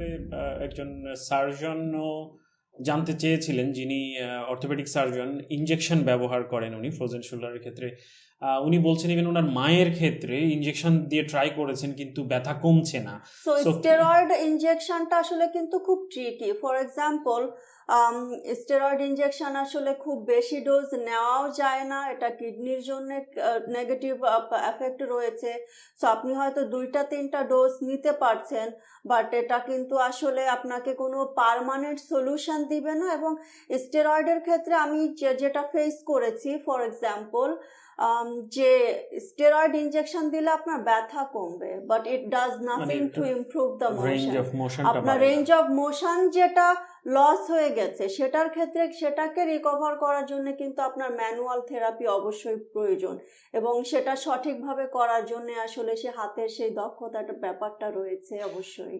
আসলে আহ, একজন সার্জনও জানতে চেয়েছিলেন যিনি অর্থোপেডিক সার্জন ইনজেকশন ব্যবহার করেন উনি ফ্রোজেন শোল্ডারের ক্ষেত্রে। উনি বলছেন ইভেন ওনার মায়ের ক্ষেত্রে ইনজেকশন দিয়ে ট্রাই করেছেন কিন্তু ব্যথা কমছে না। সো স্টেরয়েড ইনজেকশনটা আসলে কিন্তু খুব tricky for example steroid injection আসলে খুব বেশি ডোজ নেওয়াও যায় না। এটা কিডনির জন্য নেগেটিভ এফেক্ট রয়েছে। সো আপনি হয়তো দুইটা তিনটা ডোজ নিতে পারছেন বাট এটা কিন্তু আসলে আপনাকে কোনো পারমানেন্ট সলিউশন দিবে না এবং স্টেরয়েডের ক্ষেত্রে আমি যেটা ফেস করেছি ফর এক্সাম্পল যে স্টেরয়েড ইনজেকশন দিলে আপনার ব্যথা কমবে but it does nothing to improve the motion আপনার রেঞ্জ অফ মোশন যেটা লস হয়ে গেছে সেটার ক্ষেত্রে সেটাকে রিকভার করার জন্য কিন্তু আপনার ম্যানুয়াল থেরাপি অবশ্যই প্রয়োজন এবং সেটা সঠিকভাবে করার জন্য আসলে সে হাতের সেই দক্ষতাটা ব্যাপারটা রয়েছে অবশ্যই।